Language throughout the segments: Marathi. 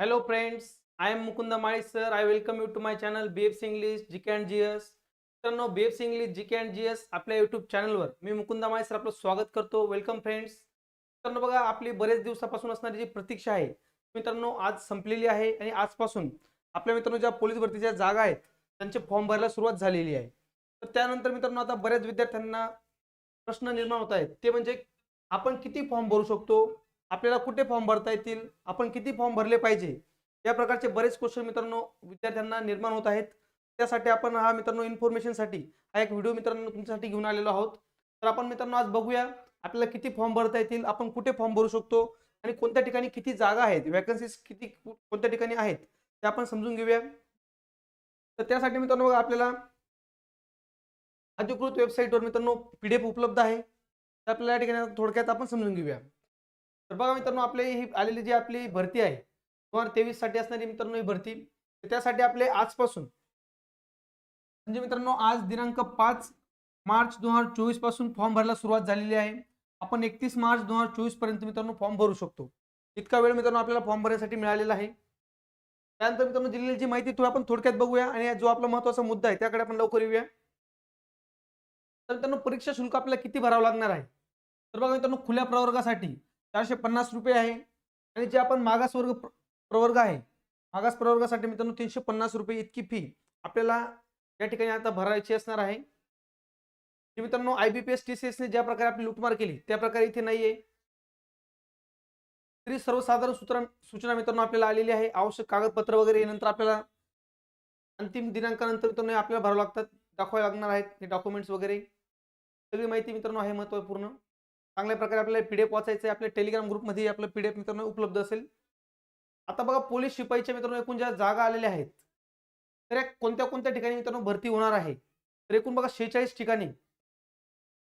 Hello friends, I am Mukunda Mali sir. I welcome you to my English G K and G S मित्रांनो BFC English G K and G S आपल्या युट्यूब चॅनलवर मी मुकुंद माळी सर आपलं स्वागत करतो. वेलकम फ्रेंड्स मित्रांनो बघा आपली बरेच दिवसापासून असणारी जी प्रतीक्षा आहे मित्रांनो आज संपलेली आहे आणि आजपासून आपल्या मित्रांनो ज्या पोलीस भरतीच्या जागा आहेत त्यांचे फॉर्म भरायला सुरुवात झालेली आहे. तर त्यानंतर मित्रांनो आता बऱ्याच विद्यार्थ्यांना प्रश्न निर्माण होत आहेत. ते म्हणजे आपण किती फॉर्म भरू शकतो? आपल्याला कुठे फॉर्म भरता येतील? आपण किती फॉर्म भरले पाहिजे? या प्रकारचे बरेच क्वेश्चन मित्रांनो विद्यार्थ्यांना निर्माण होत आहेत. त्यासाठी आपण हा मित्रांनो इन्फॉर्मेशनसाठी हा एक व्हिडिओ मित्रांनो तुमच्यासाठी घेऊन आलेलो आहोत. तर आपण मित्रांनो आज बघूया आपल्याला किती फॉर्म भरता येतील आपण कुठे फॉर्म भरू शकतो आणि कोणत्या ठिकाणी किती जागा आहेत वॅकन्सीज किती कोणत्या ठिकाणी आहेत ते आपण समजून घेऊया. तर त्यासाठी मित्रांनो बघा आपल्याला अधिकृत वेबसाईटवर मित्रांनो पीडीएफ उपलब्ध आहे. तर आपल्याला या ठिकाणी थोडक्यात आपण समजून घेऊया. तर बघा मित्रांनो आपली ही आलेली जी आपली भरती आहे दोन हजार तेवीससाठी असणारी मित्रांनो ही भरती त्यासाठी आपले आजपासून म्हणजे मित्रांनो आज दिनांक पाच मार्च दोन हजार चोवीसपासून फॉर्म भरायला सुरुवात झालेली आहे. आपण एकतीस मार्च दोन हजार चोवीसपर्यंत मित्रांनो फॉर्म भरू शकतो. इतका वेळ मित्रांनो आपल्याला फॉर्म भरण्यासाठी मिळालेला आहे. त्यानंतर मित्रांनो दिलेली जी माहिती तो आपण थोडक्यात बघूया आणि जो आपला महत्त्वाचा मुद्दा आहे त्याकडे आपण लवकर येऊया. तर मित्रांनो परीक्षा शुल्क आपल्याला किती भरावं लागणार आहे? तर बघा मित्रांनो खुल्या प्रवर्गासाठी चारशे पन्नास रुपये आहे. आणि जे आपण मागास वर्ग प्रवर्ग आहे. मागास प्रवर्गासाठी मित्रांनो तीनशे पन्नास रुपये इतकी फी आपल्याला या ठिकाणी आता भरायची असणार आहे. मित्रांनो आयबीपीएस बी टी सी एसने ज्या प्रकारे आपली लुटमार केली त्या प्रकारे इथे नाहीये. तरी सर्वसाधारण सूत्र सूचना मित्रांनो आपल्याला आलेली आहे. आवश्यक कागदपत्र वगैरे नंतर आपल्याला अंतिम दिनांकानंतर मित्रांनो आपल्याला भरावं लागतात दाखवावे लागणार आहेत. हे डॉक्युमेंट्स वगैरे. सगळी माहिती मित्रांनो आहे महत्त्वपूर्ण चांगल्या प्रकारे आपल्याला पीडीएफ वाचायचं आहे आपल्या टेलिग्राम ग्रुपमध्ये आपलं पीडीएफ मित्रांनो उपलब्ध असेल. आता बघा पोलीस शिपाईच्या मित्रांनो एकूण ज्या जागा आलेल्या आहेत तर या कोणत्या कोणत्या ठिकाणी मित्रांनो भरती होणार आहे? तर एकूण बघा शेहेचाळीस ठिकाणी.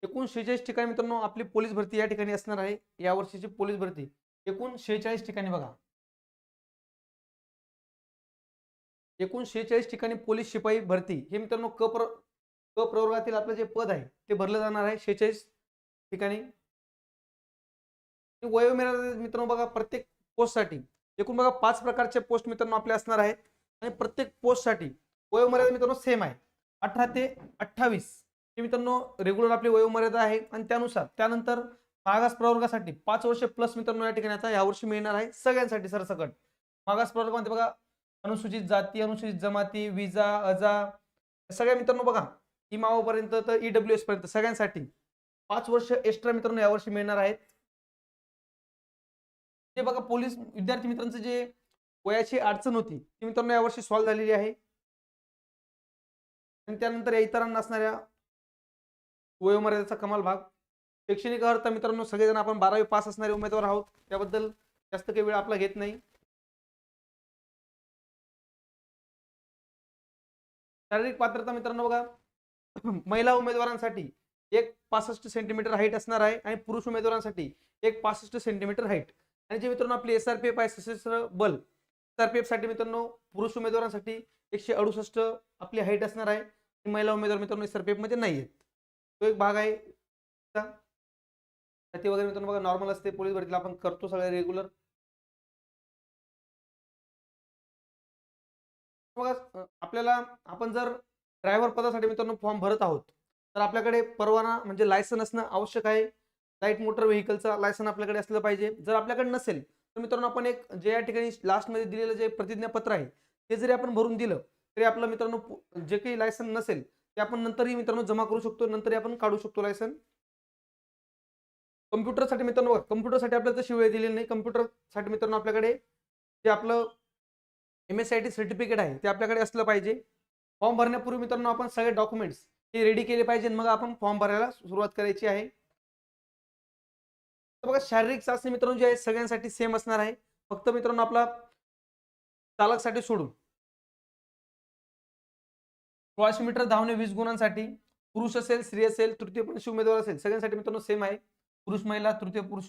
एकूण शेहेचाळीस ठिकाणी मित्रांनो आपली पोलीस भरती या ठिकाणी असणार आहे या वर्षीची पोलीस भरती. एकूण शेहेचाळीस ठिकाणी बघा. एकूण शेहेचाळीस ठिकाणी पोलीस शिपाई भरती. हे मित्रांनो क प्र क प्रवर्गातील आपलं जे पद आहे ते भरलं जाणार आहे शेहेचाळीस ठिकाणी. वयोमर्यादा मित्रांनो बघा प्रत्येक पोस्टसाठी एकूण बघा पाच प्रकारचे पोस्ट मित्रांनो आपले असणार आहेत. आणि प्रत्येक पोस्टसाठी वयोमर्यादा मित्रांनो सेम आहे. अठरा ते अठ्ठावीस हे मित्रांनो रेग्युलर आपली वयोमर्यादा आहे. आणि त्यानुसार त्यानंतर मागास प्रवर्गासाठी पाच वर्ष प्लस मित्रांनो या ठिकाणी आता यावर्षी मिळणार आहे सगळ्यांसाठी सरसकट. मागास प्रवर्गामध्ये बघा अनुसूचित जाती अनुसूचित जमाती विजा अजा सगळ्या मित्रांनो बघा इमावापर्यंत तर ईडब्ल्यू एस पर्यंत सगळ्यांसाठी पाच वर्ष एक्स्ट्रा मित्रांनो यावर्षी मिळणार आहेत. जे बघा पोलीस विद्यार्थी मित्रांचं जे वयाची अडचण होती ती मित्रांनो यावर्षी सॉल्व्ह झालेली आहे. आणि त्यानंतर या इतरांना असणाऱ्या वयोमर्यादेचा कमाल भाग. शैक्षणिक अर्थ मित्रांनो सगळेजण आपण बारावी पास असणारे उमेदवार आहोत. त्याबद्दल जास्त काही वेळ आपला घेत नाही. शारीरिक पात्रता मित्रांनो बघा महिला उमेदवारांसाठी एक पासष्ट सेंटीमीटर हाईट असणार आहे आणि पुरुष उमेदवारांसाठी एक पासष्ट सेंटीमीटर हाईट आणि जे मित्रांनो आपली एस आर पी एफ आहे सशस्त्र बल एस आर पी एफसाठी मित्रांनो पुरुष उमेदवारांसाठी एकशे अडुसष्ट आपली हाईट असणार आहे. आणि महिला उमेदवार मित्रांनो एस आर पी मध्ये नाही आहेत. तो एक भाग आहे. ते वगैरे मित्रांनो बघा नॉर्मल असते. पोलीस भरतीला आपण करतो सगळे रेग्युलर बघा आपल्याला आपण जर ड्रायव्हर पदासाठी मित्रांनो फॉर्म भरत आहोत तर आपल्याकडे परवाना म्हणजे लायसन असणं आवश्यक आहे. लाइट मोटर व्हेकलचा लायसन आपल्याकडे असलं पाहिजे. जर आपल्याकडे नसेल तर मित्रांनो आपण एक जे या ठिकाणी लास्टमध्ये दिलेलं जे प्रतिज्ञापत्र आहे ते जरी आपण भरून दिलं तरी आपलं मित्रांनो जे काही लायसन नसेल ते आपण नंतरही मित्रांनो जमा करू शकतो नंतरही आपण काढू शकतो लायसन. कम्प्युटरसाठी मित्रांनो कम्प्युटरसाठी आपल्याला तशी वेळ दिलेली नाही. कम्प्युटरसाठी मित्रांनो आपल्याकडे जे आपलं M S I T certificate आहे ते आपल्याकडे असलं पाहिजे. फॉर्म भरण्यापूर्वी मित्रांनो आपण सगळे डॉक्युमेंट्स हे रेडी केले पाहिजे. मग आपण फॉर्म भरायला सुरुवात करायची आहे. बघा शारीरिक चाचणी मित्रांनो जी आहे सगळ्यांसाठी सेम असणार आहे. फक्त मित्रांनो आपला चालकसाठी सोडून. सोळाशे मीटर धावणे वीस गुणांसाठी पुरुष असेल स्त्री असेल तृतीय तृतीयपंथी उमेदवार असेल सगळ्यांसाठी मित्रांनो सेम आहे. पुरुष महिला तृतीय पुरुष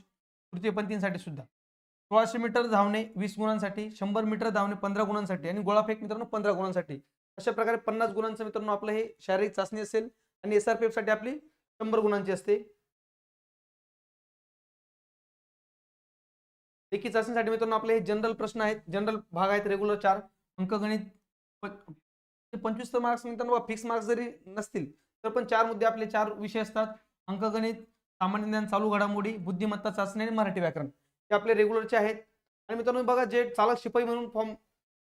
तृतीय पंथींसाठी सुद्धा. सोळाशे मीटर धावणे वीस गुणांसाठी शंभर मीटर धावणे पंधरा गुणांसाठी आणि गोळाफेक मित्रांनो पंधरा गुणांसाठी. अशा प्रकारे पन्नास गुणांचं मित्रांनो आपलं हे शारीरिक चाचणी असेल आणि एसआरपीएफसाठी आपली शंभर गुणांची असते. लेखी चाचणीसाठी मित्रांनो आपले हे जनरल प्रश्न आहेत. जनरल भाग आहेत रेग्युलर चार. अंकगणित प- पंचवीस मार्क्स मित्रांनो फिक्स मार्क्स जरी नसतील तर पण चार मुद्दे आपले चार विषय असतात. अंकगणित सामान्य ज्ञान चालू घडामोडी बुद्धिमत्ता चाचणी आणि मराठी व्याकरण. हे आपले रेग्युलरचे आहेत. आणि मित्रांनो बघा जे चालक शिपाई म्हणून फॉर्म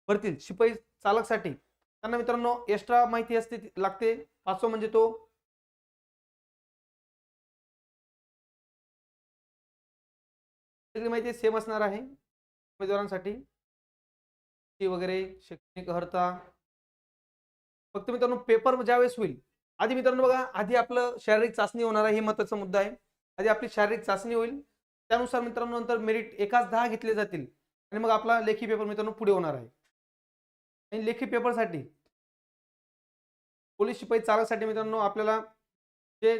भरतील शिपाई चालकसाठी त्यांना मित्रांनो एक्स्ट्रा माहिती असते लागते. पाचवं म्हणजे तो सगळी माहिती सेम असणार आहे. उमेदवारांसाठी. फी वगैरे शैक्षणिक अर्हता. फक्त मित्रांनो पेपर ज्यावेळेस होईल आधी मित्रांनो बघा आधी आपलं शारीरिक चाचणी होणार आहे हे महत्त्वाचा मुद्दा आहे. आधी आपली शारीरिक चाचणी होईल. त्यानुसार मित्रांनो नंतर मेरिट एकाच दहा घेतले जातील. आणि मग आपला लेखी पेपर मित्रांनो पुढे होणार आहे. आणि लेखी पेपरसाठी पोलीस शिपाई चालकसाठी मित्रांनो आपल्याला जे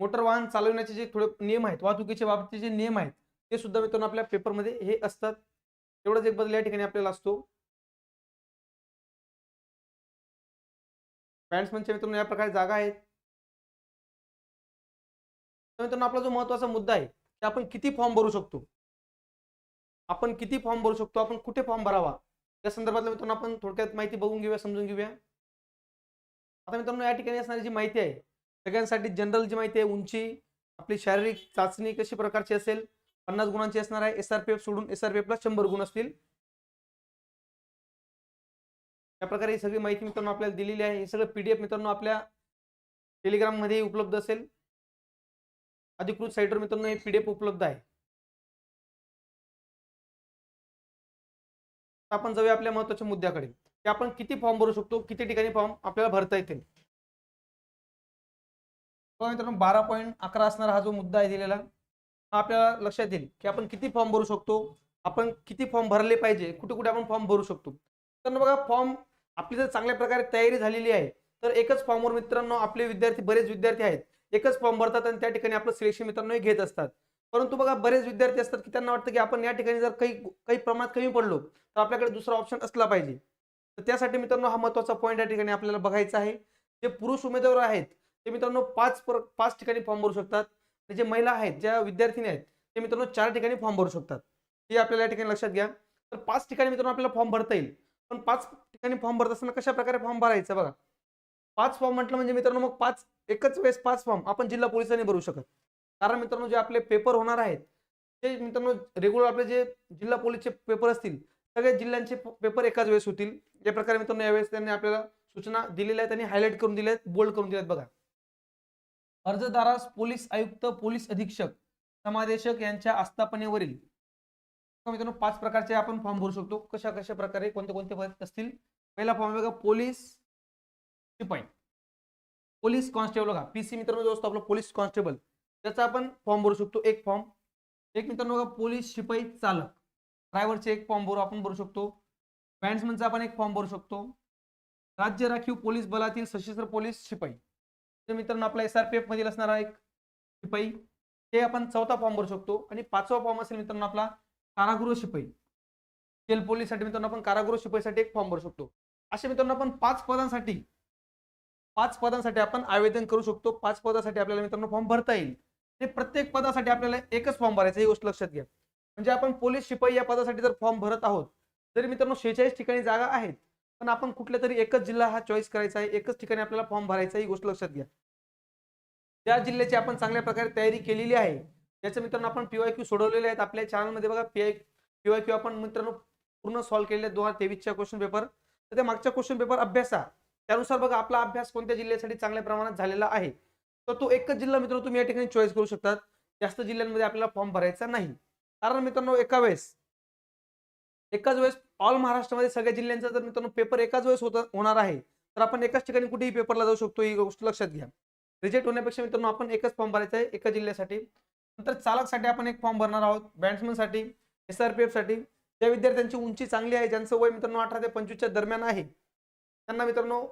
मोटर वाहन चालवण्याचे जे थोडे नियम आहेत वाहतुकीच्या बाबतीचे जे नियम आहेत ते सुद्धा मित्रांनो आपल्या पेपरमध्ये हे असतात. एवढाच एक बदल या ठिकाणी आपल्याला असतो. बॅट्समनच्या म्हणजे मित्रांनो या प्रकारे जागा आहेत. तर मित्रांनो आपला जो महत्त्वाचा मुद्दा आहे की आपण किती फॉर्म भरू शकतो? आपण किती फॉर्म भरू शकतो? आपण कुठे फॉर्म भरावा? या संदर्भातल्या मित्रांनो आपण थोडक्यात माहिती बघून घेऊया समजून घेऊया. आता मित्रांनो या ठिकाणी असणारी जी माहिती आहे सगळ्यांसाठी जनरल जी माहिती आहे उंची आपली शारीरिक चाचणी कशी प्रकारची असेल पन्नास गुणांची असणार आहे एस आर पी एफ सोडून एस आर पी एफला शंभर गुण असतील. या प्रकारे ही सगळी माहिती मित्रांनो आपल्याला दिलेली आहे. हे सगळं पीडीएफ मित्रांनो आपल्या टेलिग्राममध्ये उपलब्ध असेल. अधिकृत साईटवर मित्रांनो हे पीडीएफ उपलब्ध आहे. आपण जाऊया आपल्या महत्त्वाच्या मुद्द्याकडे. की आपण किती फॉर्म भरू शकतो किती ठिकाणी फॉर्म आपल्याला भरता येतील. मित्रांनो बारा पॉईंट अकरा असणारा हा जो मुद्दा आहे दिलेला हा आपल्याला लक्षात येईल की आपण किती फॉर्म भरू शकतो आपण किती फॉर्म भरले पाहिजे कुठे कुठे आपण फॉर्म भरू शकतो. तर बघा फॉर्म आपली जर चांगल्या प्रकारे तयारी झालेली आहे तर एकच फॉर्मवर मित्रांनो आपले विद्यार्थी बरेच विद्यार्थी आहेत. एकच फॉर्म भरतात आणि त्या ठिकाणी आपलं सिलेक्शन मित्रांनो घेत असतात. परंतु बघा बरेच विद्यार्थी असतात की त्यांना वाटतं की आपण या ठिकाणी जर काही काही प्रमाणात कमी पडलो तर आपल्याकडे दुसरा ऑप्शन असला पाहिजे. तर त्यासाठी मित्रांनो हा महत्त्वाचा पॉईंट या ठिकाणी आपल्याला बघायचा आहे. जे पुरुष उमेदवार आहेत ते मित्रांनो पाच पर पाच ठिकाणी फॉर्म भरू शकतात. आणि जे महिला आहेत ज्या विद्यार्थिनी आहेत ते मित्रांनो चार ठिकाणी फॉर्म भरू शकतात. हे आपल्याला या ठिकाणी लक्षात घ्या. तर पाच ठिकाणी मित्रांनो आपल्याला फॉर्म भरता येईल. पण पाच ठिकाणी फॉर्म भरत असताना कशा प्रकारे फॉर्म भरायचा बघा? पाच फॉर्म म्हटलं म्हणजे मित्रांनो मग पाच एकच वेळेस पाच फॉर्म आपण जिल्हा पोलिसांनी भरू शकत. कारण मित्रांनो जे आपले पेपर होणार आहेत ते मित्रांनो रेग्युलर आपले जे जिल्हा पोलीसचे पेपर असतील सगळ्या जिल्ह्यांचे पेपर एकाच वेळेस होतील. या प्रकारे मित्रांनो यावेळेस त्यांनी आपल्याला सूचना दिलेल्या आहेत आणि हायलाईट करून दिल्या आहेत बोल्ड करून दिल्या आहेत बघा. अर्जदारास पोलीस आयुक्त पोलीस अधीक्षक समादेशक यांच्या आस्थापनेवरील मित्रांनो पाच प्रकारचे आपण फॉर्म भरू शकतो. कशा कशा प्रकारे कोणते कोणते पद असतील? पहिला फॉर्म बघा पोलीस शिपाई. पोलीस कॉन्स्टेबल बघा पीसी मित्रांनो जो असतो आपला पोलीस कॉन्स्टेबल त्याचा आपण फॉर्म भरू शकतो एक फॉर्म एक मित्रांनो बघा पोलीस शिपाई चालक. ड्रायव्हरचे एक फॉर्म भरू आपण भरू शकतो. बँड्समनचा आपण एक फॉर्म भरू शकतो. राज्य राखीव पोलीस बलातील सशस्त्र पोलीस शिपाई. मित्रांनो आपला एस आर पी एफ मधील असणारा एक शिपाई ते आपण चौथा फॉर्म भरू शकतो. आणि पाचवा फॉर्म असेल मित्रांनो आपला कारागृह शिपाई. जेल पोलीससाठी मित्रांनो आपण कारागृह शिपाईसाठी एक फॉर्म भरू शकतो. असे मित्रांनो आपण पाच पदांसाठी पाच पदांसाठी आपण आवेदन करू शकतो. पाच पदासाठी आपल्याला मित्रांनो फॉर्म भरता येईल. आणि प्रत्येक पदासाठी आपल्याला एकच फॉर्म भरायचा ही गोष्ट लक्षात घ्या. म्हणजे आपण पोलीस शिपाई या पदासाठी जर फॉर्म भरत आहोत तरी मित्रांनो शेहेचाळीस ठिकाणी जागा आहेत. पण आपण कुठल्या तरी एकच जिल्हा हा चॉईस करायचा आहे एकच ठिकाणी आपल्याला फॉर्म भरायचा ही गोष्ट लक्षात घ्या. त्या जिल्ह्याची आपण चांगल्या प्रकारे तयारी केलेली आहे त्याचं मित्रांनो आपण पीवाय क्यू सोडवलेले आहेत आपल्या चॅनलमध्ये बघा पीआय पीवाय क्यू आपण मित्रांनो पूर्ण सॉल्व्ह केलेले दोन हजार तेवीसच्या क्वेश्चन पेपर तर त्या मागच्या क्वेश्चन पेपर अभ्यासा त्यानुसार बघा आपला अभ्यास कोणत्या जिल्ह्यासाठी चांगल्या प्रमाणात झालेला आहे? तर तो एकच जिल्हा मित्रांनो तुम्ही या ठिकाणी चॉईस करू शकतात. जास्त जिल्ह्यांमध्ये आपल्याला फॉर्म भरायचा नाही. कारण मित्रांनो एका वेळेस एकाच वेळेस ऑल महाराष्ट्रामध्ये सगळ्या जिल्ह्यांचा जर मित्रांनो पेपर एकाच वेळेस होत होणार आहे तर आपण एकाच ठिकाणी कुठेही पेपरला जाऊ शकतो ही गोष्ट लक्षात घ्या. रिजेक्ट होण्यापेक्षा मित्रांनो आपण एकच फॉर्म भरायचा आहे एका जिल्ह्यासाठी. नंतर चालकसाठी आपण एक फॉर्म भरणार आहोत बॅट्समनसाठी एस आर पी एफसाठी. ज्या विद्यार्थ्यांची उंची चांगली आहे ज्यांचं वय मित्रांनो अठरा ते पंचवीसच्या दरम्यान आहे त्यांना मित्रांनो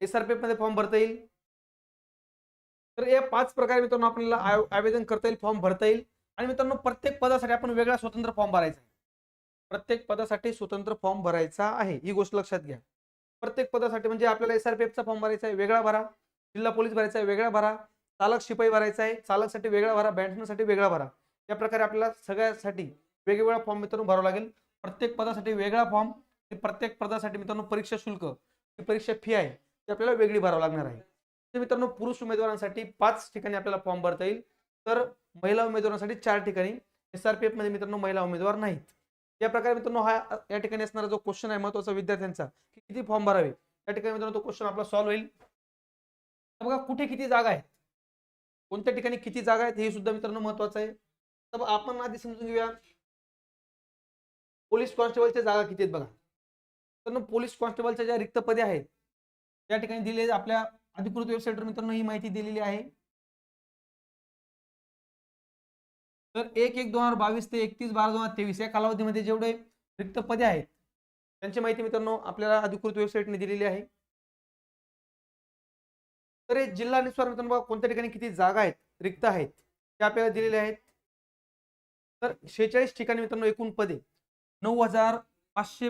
एस आर पी एफमध्ये फॉर्म भरता येईल. तर या पाच प्रकारे मित्रांनो आपल्याला आवेदन करता येईल फॉर्म भरता येईल. आणि मित्रांनो प्रत्येक पदासाठी आपण वेगळा स्वतंत्र फॉर्म भरायचा आहे. प्रत्येक पदासाठी स्वतंत्र फॉर्म भरायचा आहे ही गोष्ट लक्षात घ्या. प्रत्येक पदासाठी म्हणजे आपल्याला एस आर पी एफचा फॉर्म भरायचा आहे वेगळा भरा. जिल्हा पोलीस भरायचा आहे वेगळा भरा. चालक शिपाई भरायचा आहे चालकसाठी वेगळा भरा. बॅट्समनसाठी वेगळा भरा. या प्रकारे आपल्याला सगळ्यासाठी वेगवेगळा फॉर्म मित्रांनो भरावा लागेल. प्रत्येक पदासाठी वेगळा फॉर्म प्रत्येक पदासाठी मित्रांनो परीक्षा शुल्क ही परीक्षा फी आहे ती आपल्याला वेगळी भरावं लागणार आहे. तर मित्रांनो पुरुष उमेदवारांसाठी पाच ठिकाणी आपल्याला फॉर्म भरता येईल. तर महिला उमेदवारांसाठी चार ठिकाणी एस आर पी एफमध्ये मित्रांनो महिला उमेदवार नाहीत. या प्रकारे मित्रांनो हा या ठिकाणी असणारा जो क्वेश्चन आहे महत्त्वाचा विद्यार्थ्यांचा की किती फॉर्म भरावे? या ठिकाणी मित्रांनो तो क्वेश्चन आपला सॉल्व्ह होईल. तर बघा कुठे किती जागा आहेत? कोणत्या ठिकाणी किती जागा आहेत हे सुद्धा मित्रांनो महत्वाचं आहे. तर आपण आधी समजून घेऊया. पोलीस कॉन्स्टेबलच्या जागा किती आहेत बघा. तर पोलीस कॉन्स्टेबलच्या ज्या रिक्त पदे आहेत त्या ठिकाणी दिले आपल्या अधिकृत वेबसाईटवर मित्रांनो ही माहिती दिलेली आहे. तर एक एक दोन हजार बावीस ते एकतीस बारा दोन हजार तेवीस या कालावधीमध्ये जेवढे रिक्त पदे आहेत त्यांची माहिती मित्रांनो आपल्याला अधिकृत वेबसाईटने दिलेली आहे. तर हे निस्वार मित्रांनो कोणत्या ठिकाणी किती जागा आहेत रिक्त आहेत त्या आपल्याला दिलेल्या आहेत. तर शेहेचाळीस ठिकाणी मित्रांनो एकूण पदे नऊ हजार पाचशे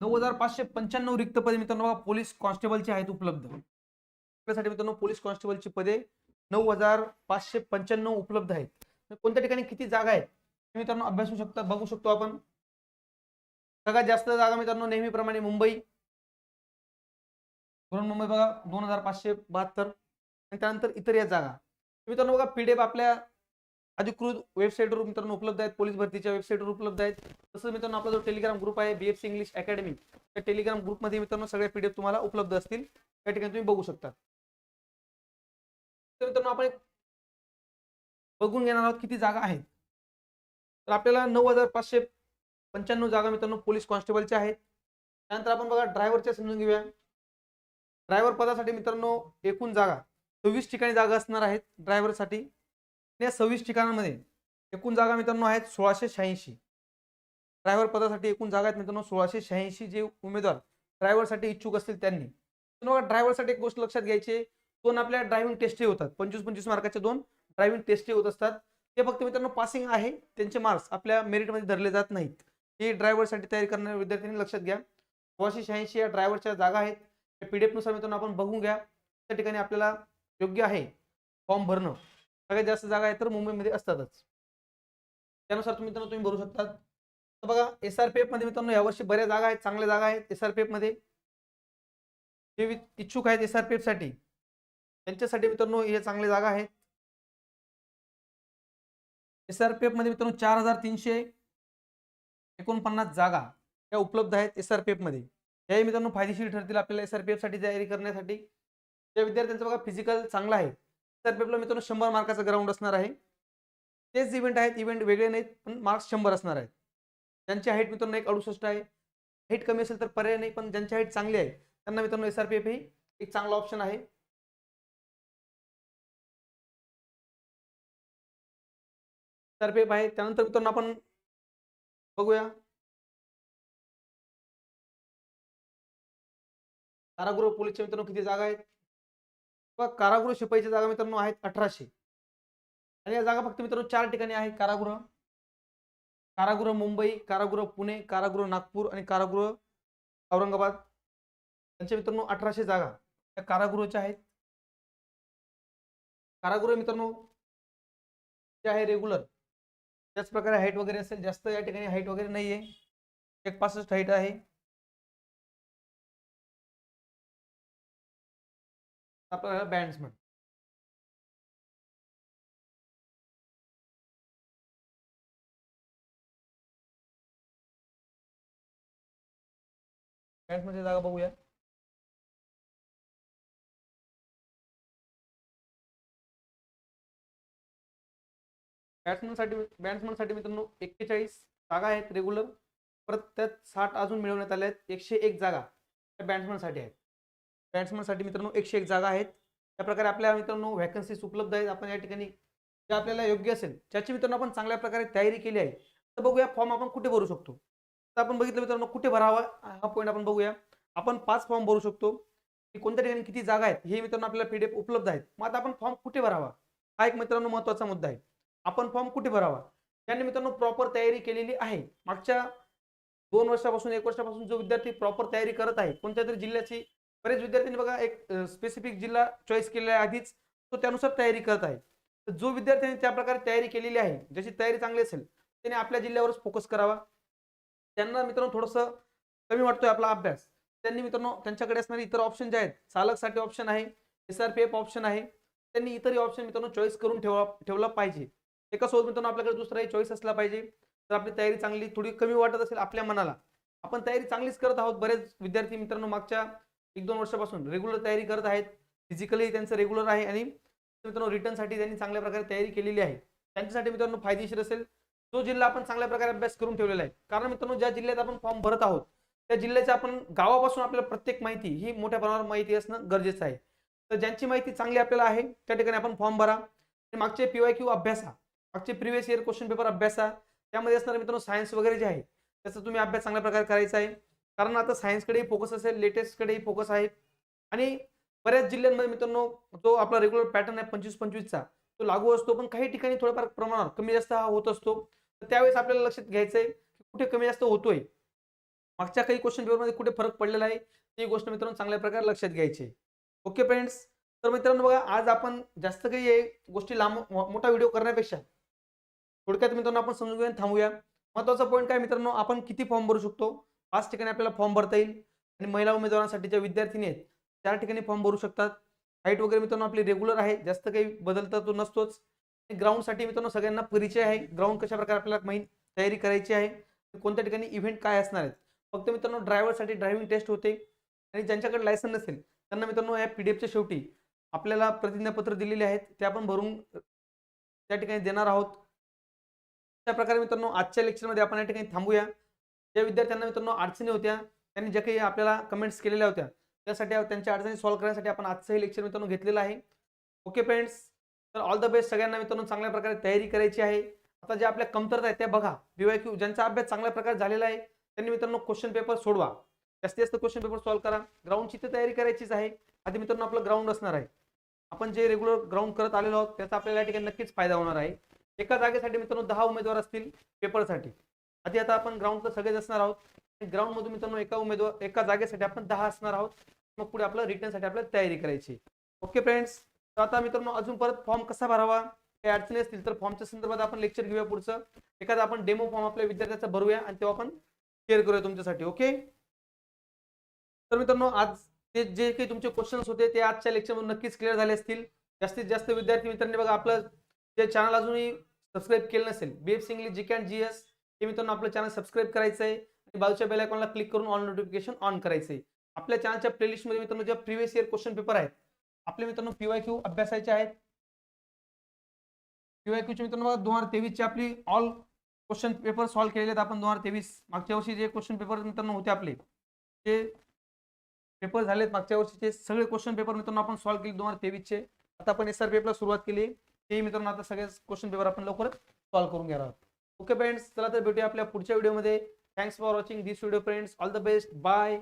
नऊ हजार पाचशे पंच्याण्णव रिक्त पदे मित्रांनो पोलीस कॉन्स्टेबलची आहेत उपलब्ध. आपल्यासाठी मित्रांनो पोलीस कॉन्स्टेबलची पदे नऊ हजार पाचशे पंच्याण्णव उपलब्ध आहेत. कोणत्या ठिकाणी किती जागा आहेत? मित्रांनो अभ्यासू शकता बघू शकतो आपण. सगळ्यात जास्त जागा मित्रांनो नेहमीप्रमाणे मुंबई. मुंबई बघा दोन हजार पाचशे बहात्तर. आणि त्यानंतर इतर या जागा. मित्रांनो बघा पीडीएफ आपल्या अधिकृत वेबसाईटवर मित्रांनो उपलब्ध आहेत. पोलीस भरतीच्या वेबसाईटवर उपलब्ध आहेत. तसंच मित्रांनो आपला जो टेलिग्राम ग्रुप आहे बीएफसी इंग्लिश अकॅडमी त्या टेलिग्राम ग्रुपमध्ये मित्रांनो सगळे पीडीएफ तुम्हाला उपलब्ध असतील. त्या ठिकाणी तुम्ही बघू शकता. मित्रांनो आपण एक बघून घेणार आहोत किती जागा आहेत. तर आपल्याला नऊ हजार पाचशे पंच्याण्णव जागा मित्रांनो पोलीस कॉन्स्टेबलच्या आहेत. त्यानंतर आपण बघा ड्रायव्हरच्या समजून घेऊया. ड्रायव्हर पदासाठी मित्रांनो एकूण जागा सव्वीस ठिकाणी जागा असणार आहेत ड्रायव्हरसाठी. या सव्वीस ठिकाणांमध्ये एकूण जागा मित्रांनो आहेत सोळाशे शहाऐंशी. ड्रायव्हर पदासाठी एकूण जागा आहेत मित्रांनो सोळाशे शहाऐंशी जे उमेदवार ड्रायव्हरसाठी इच्छुक असतील त्यांनी. बघा ड्रायव्हरसाठी एक गोष्ट लक्षात घ्यायची दोन आपल्या ड्रायव्हिंग टेस्टही होतात. पंचवीस पंचवीस मार्काचे दोन ड्रायव्हिंग टेस्टही होत असतात. ते फक्त मित्रांनो पासिंग आहे. त्यांचे मार्क्स आपल्या मेरिटमध्ये धरले जात नाहीत. हे ड्रायव्हरसाठी तयारी करणाऱ्या विद्यार्थ्यांनी लक्षात घ्या. सोळाशे शहाऐंशी या ड्रायव्हरच्या जागा आहेत. त्या पी डी मित्रांनो आपण बघून घ्या. त्या ठिकाणी आपल्याला योग्य आहे. फॉर्म भरणं. सगळ्यात जास्त जागा आहेत तर मुंबईमध्ये असतातच. त्यानुसार तुम्ही मित्रांनो तुम्ही भरू शकतात. तर बघा एस आर पी एफमध्ये मित्रांनो यावर्षी बऱ्याच जागा आहेत. चांगल्या जागा आहेत एस आर पी एफमध्ये. जे वि- इच्छुक आहेत एस आर पी एफसाठी. त्यांच्यासाठी मित्रांनो हे चांगली जागा आहे. एस आर पी एफमध्ये मित्रांनो चार हजार तीनशे एकोणपन्नास जागा या उपलब्ध आहेत एस आर पी एफमध्ये याही मित्रांनो फायदेशीर ठरतील आपल्याला एस आर पी एफसाठी तयारी करण्यासाठी. त्या विद्यार्थ्यांचं बघा फिजिकल चांगलं आहे. एस आर पी एफला मित्रांनो शंभर मार्काचा ग्राउंड असणार आहे. तेच इव्हेंट आहेत इव्हेंट वेगळे नाहीत पण मार्क्स शंभर असणार आहेत. ज्यांची हाईट मित्रांनो एक अडुसष्ट आहे. हाईट कमी असेल तर पर्याय नाही पण ज्यांची हाईट चांगली आहे त्यांना मित्रांनो एस आर पी एफ ही एक चांगला ऑप्शन आहे. तर्फे आहे त्यानंतर मित्रांनो आपण बघूया. कारागृह पोलीसच्या मित्रांनो किती जागा आहेत? कारागृह शिपाईच्या जागा मित्रांनो आहेत अठराशे. आणि या जागा फक्त मित्रांनो चार ठिकाणी आहे कारागृह. कारागृह मुंबई कारागृह पुणे कारागृह नागपूर आणि कारागृह औरंगाबाद. त्यांच्या मित्रांनो अठराशे जागा त्या कारागृहच्या आहेत. कारागृह मित्रांनो जे आहे रेग्युलर त्याच प्रकारे हाईट वगैरे असेल, जास्त या ठिकाणी हाईट वगैरे नाही आहे एक हाईट आहे. आपल्याला बँड्समन बँड्समध्ये जागा बघूया. बॅट्समनसाठी बॅट्समनसाठी मित्रांनो एक्केचाळीस जागा आहेत रेग्युलर परत त्यात साठ अजून मिळवण्यात आल्या आहेत एकशे एक जागा त्या बॅट्समनसाठी आहेत. बॅट्समनसाठी मित्रांनो एकशे एक जागा आहेत. त्या प्रकारे आपल्या मित्रांनो व्हॅकन्सीज उपलब्ध आहेत. आपण या ठिकाणी जे आपल्याला योग्य असेल ज्याची मित्रांनो आपण चांगल्या प्रकारे तयारी केली आहे तर बघूया फॉर्म आपण कुठे भरू शकतो. तर आपण बघितलं मित्रांनो कुठे भरावा हा पॉईंट आपण बघूया. आपण पाच फॉर्म भरू शकतो. की कोणत्या ठिकाणी किती जागा आहेत हे मित्रांनो आपल्याला पीडीएफ उपलब्ध आहेत. मग आता आपण फॉर्म कुठे भरावा हा एक मित्रांनो महत्त्वाचा मुद्दा आहे. आपण फॉर्म कुठे भरावा? त्यांनी मित्रांनो प्रॉपर तयारी केलेली आहे. मागच्या दोन वर्षापासून एक वर्षापासून जो विद्यार्थी प्रॉपर तयारी करत आहे कोणत्या तरी जिल्ह्याची बरेच विद्यार्थ्यांनी बघा एक स्पेसिफिक जिल्हा चॉईस केलेला आहे आधीच तो त्यानुसार तयारी करत आहे. तर जो विद्यार्थ्यांनी त्या प्रकारे तयारी केलेली आहे ज्याची तयारी चांगली असेल त्याने आपल्या जिल्ह्यावरच फोकस करावा. त्यांना मित्रांनो थोडंसं कमी वाटतोय आपला अभ्यास. त्यांनी मित्रांनो त्यांच्याकडे असणारे इतर ऑप्शन जे आहेत चालकसाठी ऑप्शन आहे S R P F option आहे त्यांनी इतरही ऑप्शन मित्रांनो चॉईस करून ठेवा ठेवला पाहिजे. एकासोबत मित्रांनो आपल्याकडे दुसराही चॉईस असला पाहिजे. तर आपली तयारी चांगली थोडी कमी वाटत असेल आपल्या मनाला. आपण तयारी चांगलीच करत आहोत. बरेच विद्यार्थी मित्रांनो मागच्या एक दोन वर्षापासून रेग्युलर तयारी करत आहेत. फिजिकली त्यांचं रेग्युलर आहे आणि मित्रांनो रिटर्नसाठी त्यांनी चांगल्या प्रकारे तयारी केलेली आहे. त्यांच्यासाठी मित्रांनो फायदेशीर असेल. तो जिल्हा आपण चांगल्या प्रकारे अभ्यास करून ठेवलेला आहे. कारण मित्रांनो ज्या जिल्ह्यात आपण फॉर्म भरत आहोत त्या जिल्ह्याच्या आपण गावापासून आपल्याला प्रत्येक माहिती ही मोठ्या प्रमाणावर माहिती असणं गरजेचं आहे. तर ज्यांची माहिती चांगली आपल्याला आहे त्या ठिकाणी आपण फॉर्म भरा. आणि मागचे पीवाय क्यू अभ्यासा मागचे प्रिव्हियस इयर क्वेश्चन पेपर अभ्यासा. त्यामध्ये असणारे मित्रांनो सायन्स वगैरे जे आहे त्याचा तुम्ही अभ्यास चांगल्या प्रकारे करायचा आहे. कारण आता सायन्सकडेही फोकस असेल लेटेस्टकडेही फोकस आहे आणि बऱ्याच जिल्ह्यांमध्ये मित्रांनो जो आपला रेग्युलर पॅटर्न आहे पंचवीस पंचवीसचा तो लागू असतो. पण काही ठिकाणी थोड्याफार प्रमाणावर कमी जास्त हा होत असतो. तर त्यावेळेस आपल्याला लक्षात घ्यायचं आहे की कुठे कमी जास्त होतोय. मागच्या काही क्वेश्चन पेपरमध्ये कुठे फरक पडलेला आहे ती गोष्ट मित्रांनो चांगल्या प्रकारे लक्षात घ्यायची ओके फ्रेंड्स तर मित्रांनो बघा आज आपण जास्त काही गोष्टी लांब मोठा व्हिडिओ करण्यापेक्षा थोडक्यात मित्रांनो आपण समजून घेऊन थांबूया. महत्त्वाचा पॉईंट काय मित्रांनो? आपण किती फॉर्म भरू शकतो? पाच ठिकाणी आपल्याला फॉर्म भरता येईल. आणि महिला उमेदवारांसाठी ज्या विद्यार्थिनी आहेत चार ठिकाणी फॉर्म भरू शकतात. हाईट वगैरे मित्रांनो आपली रेग्युलर आहे. जास्त काही बदलता तो नसतोच. ग्राउंडसाठी मित्रांनो सगळ्यांना परिचय आहे. ग्राउंड कशा प्रकारे आपल्याला माहीत तयारी करायची आहे? कोणत्या ठिकाणी इव्हेंट काय असणार आहेत? फक्त मित्रांनो ड्रायव्हरसाठी ड्रायव्हिंग टेस्ट होते. आणि ज्यांच्याकडे लायसन नसेल त्यांना मित्रांनो या पी डी एफच्या शेवटी आपल्याला प्रतिज्ञापत्र दिलेले आहेत. ते आपण भरून त्या ठिकाणी देणार आहोत. त्या प्रकारे मित्रांनो आजच्या लेक्चरमध्ये आपण या ठिकाणी थांबूया. ज्या विद्यार्थ्यांना मित्रांनो अडचणी होत्या त्यांनी ज्या काही आपल्याला कमेंट्स केलेल्या होत्या त्यासाठी त्यांच्या अडचणी सॉल्व्ह करण्यासाठी आपण आजचं हे लेक्चर मित्रांनो घेतलेलं आहे. ओके फ्रेंड्स तर ऑल द बेस्ट सगळ्यांना मित्रांनो चांगल्या प्रकारे तयारी करायची आहे. आता ज्या आपल्या कमतरता आहेत त्या बघा. बीवाय क्यू ज्यांचा अभ्यास चांगल्या प्रकारे झालेला आहे त्यांनी मित्रांनो क्वेश्चन पेपर सोडवा. जास्तीत जास्त क्वेश्चन पेपर सॉल्व्ह करा. ग्राउंडची तर तयारी करायचीच आहे. आधी मित्रांनो आपलं ग्राउंड असणार आहे. आपण जे रेग्युलर ग्राउंड करत आलेलो आहोत त्याचा आपल्याला या ठिकाणी नक्कीच फायदा होणार आहे. एका जागेसाठी मित्रांनो दहा उमेदवार असतील पेपरसाठी. आधी आता आपण ग्राउंड तर सगळेच असणार आहोत. ग्राउंड मधून मित्रांनो एका उमेदवार एका जागेसाठी आपण दहा असणार आहोत. मग पुढे आपलं रिटर्नसाठी आपल्याला तयारी करायची. ओके फ्रेंड्स तर आता मित्रांनो अजून परत फॉर्म कसा भरावा? काही अडचणी असतील तर फॉर्मच्या संदर्भात आपण लेक्चर घेऊया पुढचं. एखादा आपण डेमो फॉर्म आपल्या विद्यार्थ्याचा भरूया आणि तेव्हा आपण शेअर करूया तुमच्यासाठी ओके तर मित्रांनो आज ते जे काही तुमचे क्वेश्चन्स होते ते आजच्या लेक्चरमध्ये नक्कीच क्लिअर झाले असतील. जास्तीत जास्त विद्यार्थी मित्रांनी बघा आपलं जे चॅनल अजूनही सबस्क्राईब केलं नसेल. बीएफ सिंगली जी कॅन जी एस हे मित्रांनो आपलं चॅनल सबस्क्राईब करायचं आहे आणि बाजूच्या बेल आयकॉनला क्लिक करून ऑन नोटिफिकेशन ऑन करायचं आहे आपल्या चॅनलच्या प्लेलिस्टमध्ये मित्रांनो ज्या प्रिव्हियस इयर क्वेश्चन पेपर आहेत आपले मित्रांनो पीवाय क्यू अभ्यासायचे आहेत. पीवाय क्यूचे मित्रांनो दोन हजार तेवीसचे आपली ऑल क्वेश्चन पेपर सॉल्व्ह केलेले आहेत आपण दोन हजार तेवीस. मागच्या वर्षी जे क्वेश्चन पेपर मित्रांनो होते आपले ते पेपर झालेत मागच्या वर्षीचे. सगळे क्वेश्चन पेपर मित्रांनो आपण सॉल्व्ह केले दोन हजार तेवीसचे. आता आपण एस आर पेपरला सुरुवात केली. तेही मित्रांनो आता सगळेच क्वेश्चन पेपर आपण लवकरच सॉल्व्ह करून घेणार आहोत. ओके फ्रेंड्स चला तर भेटूया आपल्या पुढच्या व्हिडिओमध्ये thanks for watching this video friends all the best bye